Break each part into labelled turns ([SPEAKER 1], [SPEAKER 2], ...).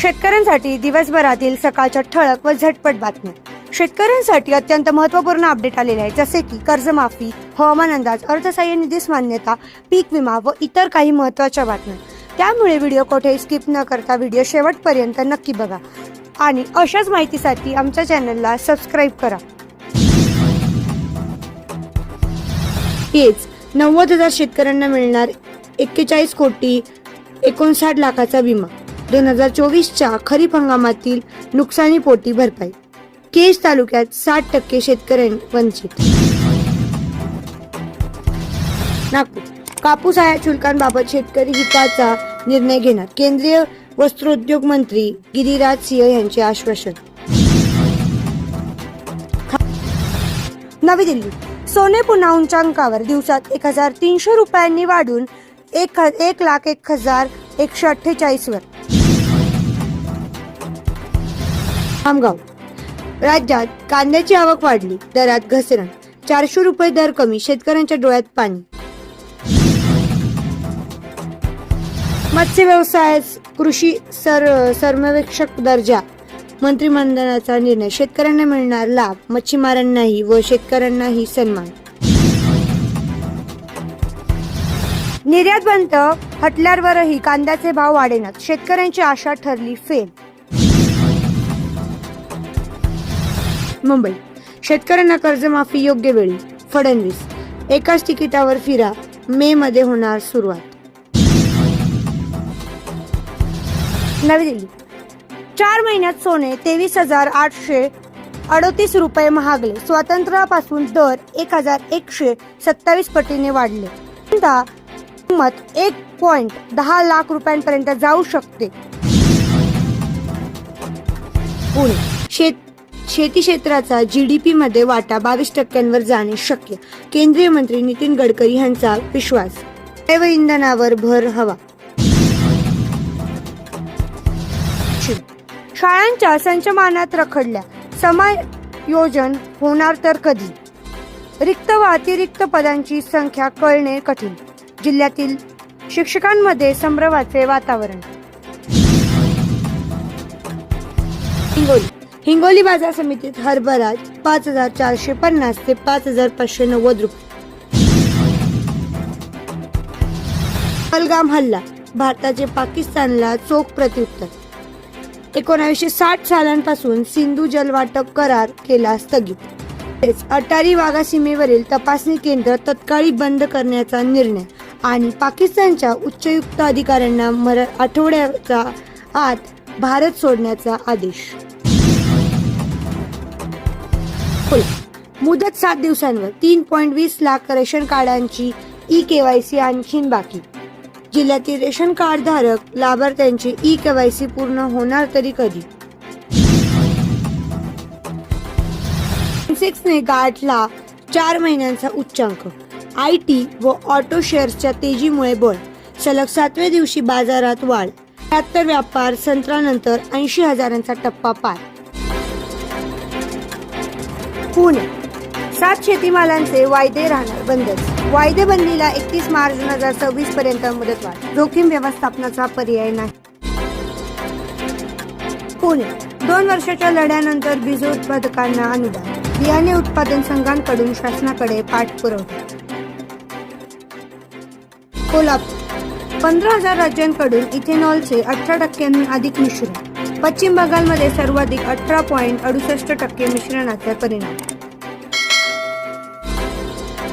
[SPEAKER 1] शेतकऱ्यांसाठी दिवसभरातील सकाळच्या ठळक व झटपट बातम्या. शेतकऱ्यांसाठी अत्यंत महत्त्वपूर्ण अपडेट आलेले आहे जसे की कर्जमाफी हवामान अंदाज अर्थसहाय्य निधीस मान्यता पीक विमा व इतर काही महत्त्वाच्या बातम्या. त्यामुळे व्हिडिओ कोठेही स्किप न करता व्हिडिओ शेवटपर्यंत नक्की बघा. आणि अशाच माहितीसाठी आमच्या चॅनलला सबस्क्राईब करा. हेच नव्वद हजार शेतकऱ्यांना मिळणार एक्केचाळीस कोटी एकोणसाठ लाखाचा विमा. दोन हजार चोवीसच्या खरीप हंगामातील नुकसानीपोटी भरपाई. केज तालुक्यात साठ टक्के शेतकऱ्यां वंचित. नागपूर. कापूस आयात शुल्कांबाबत शेतकरी हिताचा निर्णय घेणार. केंद्रीय वस्त्रोद्योग मंत्री गिरिराज सिंह यांचे आश्वासन. नवी दिल्ली. सोने पुन्हा उंचांकावर. दिवसात एक हजार तीनशे रुपयांनी वाढून एक एक लाख एक हजार एकशे अठ्ठेचाळीस वर खामगाव. राज्यात कांद्याची आवक वाढली दरात घसरण चारशे रुपये दर कमी शेतकऱ्यांच्या डोळ्यात पाणी. मत्स्य व्यवसायास कृषी सर सर्वेक्षक दर्जा. मंत्रिमंडळाचा निर्णय शेतकऱ्यांना मिळणार लाभ मच्छीमारांनाही व शेतकऱ्यांनाही सन्मान. निर्यात बंद हटल्यावरही कांद्याचे भाव वाढेनात शेतकऱ्यांची आशा ठरली फेल. मुंबई. शेतकऱ्यांना कर्जमाफी योग्य वेळी. फडणवीस. एकाच तिकिटावर फिरा. मे मध्ये होणार सुरुवात. नवी दिल्ली. चार महिन्यात सोने तेवीस हजार आठशे अडतीस रुपये महागले. स्वातंत्र्यापासून दर एक हजार एकशे सत्तावीस पटीने वाढले. किंमत एक पॉइंट दहा लाख रुपयांपर्यंत जाऊ शकते. पुणे. शेत शेती क्षेत्राचा जी डी मध्ये वाटा बावीस टक्क्यांवर जाणे शक्य. केंद्रीय मंत्री नितीन गडकरी यांचा विश्वास. जैव इंधनावर भर हवा. शाळांच्या संचमानात रखडल्या. समायोजन होणार तर कधी? रिक्त व अतिरिक्त पदांची संख्या कळणे कठीण. जिल्ह्यातील शिक्षकांमध्ये संभ्रमाचे वातावरण. हिंगोली. हिंगोली बाजार समितीत हरभरा पाच हजार चारशे पन्नास ते पाच हजार पाचशे नव्वद रुपये. पलगाम हल्ला भारताचे पाकिस्तानला चोख प्रत्युत्तर. एकोणावीसशे साठ सालांपासून सिंधू जलवाटप करार केला स्थगित. तसेच अटारी वाघा सीमेवरील तपासणी केंद्र तत्काळी बंद करण्याचा निर्णय आणि पाकिस्तानच्या उच्चयुक्त अधिकाऱ्यांना मर आठवड्याचा आत भारत सोडण्याचा आदेश. खुला. मुदत सात दिवसांवर तीन पॉईंट वीस लाख रेशन कार्डांची ई केवायसी आणखीन बाकी. जिल्ह्यातील रेशन कार्ड धारक लाभार्थ्यांची ई केवायसी पूर्ण होणार तरी कधी? सेन्सेक्सने गाठला चार महिन्यांचा उच्चांक. आय टी व ऑटो शेअर्सच्या तेजीमुळे बळ. सलग सातव्या दिवशी बाजारात वाढ. त्र्याहत्तर व्यापार संत्रानंतर ऐंशी हजारांचा टप्पा पार. पुणे सात शेतीमालांचे वायदे राहणार बंदच. वायदे बंदीला एकतीस मार्च दोन हजार सव्वीस पर्यंत मुदतवाढ. जोखीम व्यवस्थापनाचा पर्याय नाही. पुणे. दोन वर्षाच्या लढ्यानंतर बीज उत्पादकांना अनुदान. बियाणे उत्पादन संघांकडून शासनाकडे पाठपुरवठा कोल्हापूर. पंधरा हजार राज्यांकडून इथेनॉलचे अठरा टक्क्यांहून अधिक मिश्रण. पश्चिम बंगालमध्ये सर्वाधिक अठरा पॉईंट अडुसष्ट टक्के मिश्रणाचा परिणाम.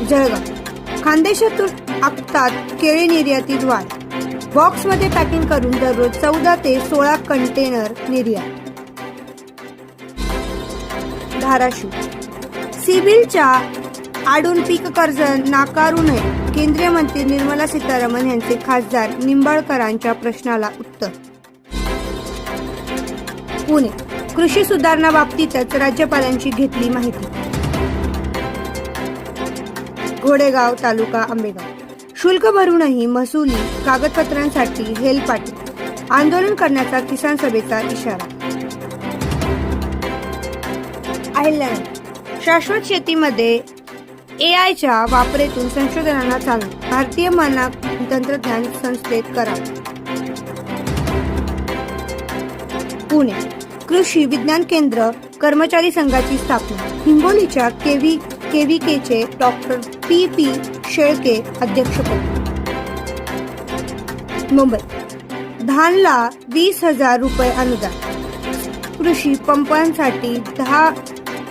[SPEAKER 1] जळगाव. खानदेशातून आखतात केळी निर्यातीत वाढ. बॉक्समध्ये पॅकिंग करून दररोज चौदा ते सोळा कंटेनर निर्यात. धाराशिव. सिबिलच्या आडून पीक कर्ज नाकारू नये केंद्रीय मंत्री निर्मला सीतारामन यांचे खासदार निंबाळकरांच्या प्रश्नाला उत्तर. पुणे. कृषी सुधारणा बाबतीतच राज्यपालांची घेतली माहिती. घोडेगाव तालुका आंबेगाव. शुल्क भरूनही महसुली कागदपत्रांसाठी हेलपाटी आंदोलन करण्याचा किसान सभेचा इशारा. अहिल्यानगर शाश्वत शेतीमध्ये ए आयच्या वापरेतून संशोधनाला चालना. भारतीय मानक तंत्रज्ञान संस्थेत करा पुणे. कृषी विज्ञान केंद्र कर्मचारी संघाची स्थापना. हिंगोलीच्या केव्ही केव्हीकेचे डॉक्टर पी पी शेळके अध्यक्षपद मुंबई. धानला वीस हजार रुपये अनुदान. कृषी पंपांसाठी दहा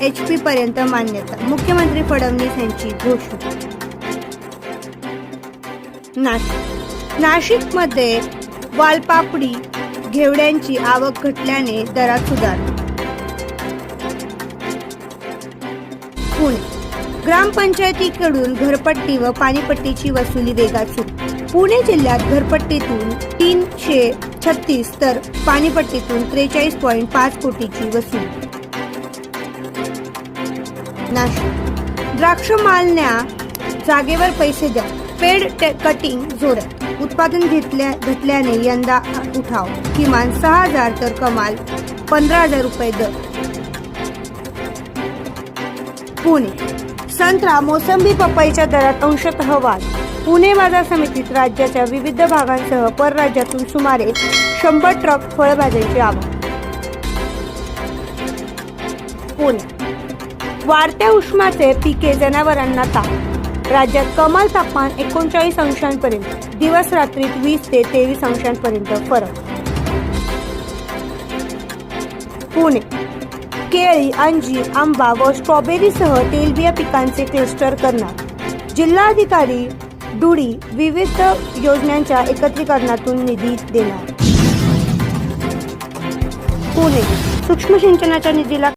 [SPEAKER 1] एच पी पर्यंत मान्यता. मुख्यमंत्री फडणवीस यांची घोषणा. नाशिक. नाशिकमध्ये वालपापडी घेवड्यांची आवक घटल्याने दरात सुधारणा. पुणे. ग्रामपंचायतीकडून घरपट्टी व पाणीपट्टीची वसुली वेगात सुरू. पुणे जिल्ह्यात घरपट्टीतून तीनशे छत्तीस तर पाणीपट्टीतून त्रेचाळीस पॉईंट पाच कोटीची वसुली. नाशिक. द्राक्ष मालण्या जागेवर पैसे द्या. पेड कटिंग जोरात. उत्पादन घेतल्या घटल्याने यंदा उठाव. किमान सहा हजार तर कमाल पंधरा हजार रुपये दर. पुणे. संत्रा मोसंबी पपईच्या दरात अंशतः वाढ. पुणे बाजार समितीत राज्याच्या विविध भागांसह परराज्यातून सुमारे शंभर ट्रक फळभाज्यांची आवक पुणे. वाढत्या उष्माचे पिके जनावरांना ताप राज्यात कमाल तापमान एकोणचाळीस अंशांपर्यंत दिवस रात्रीत वीस ते तेवीस अंशांपर्यंत फरक. केळी अंजीर आंबा व स्ट्रॉबेरीसह तेलबिया पिकांचे क्लस्टर करणार. जिल्हाधिकारी डुडी विविध योजनांच्या एकत्रीकरणातून निधी देणार. पुणे. सूक्ष्म सिंचनाच्या निधीला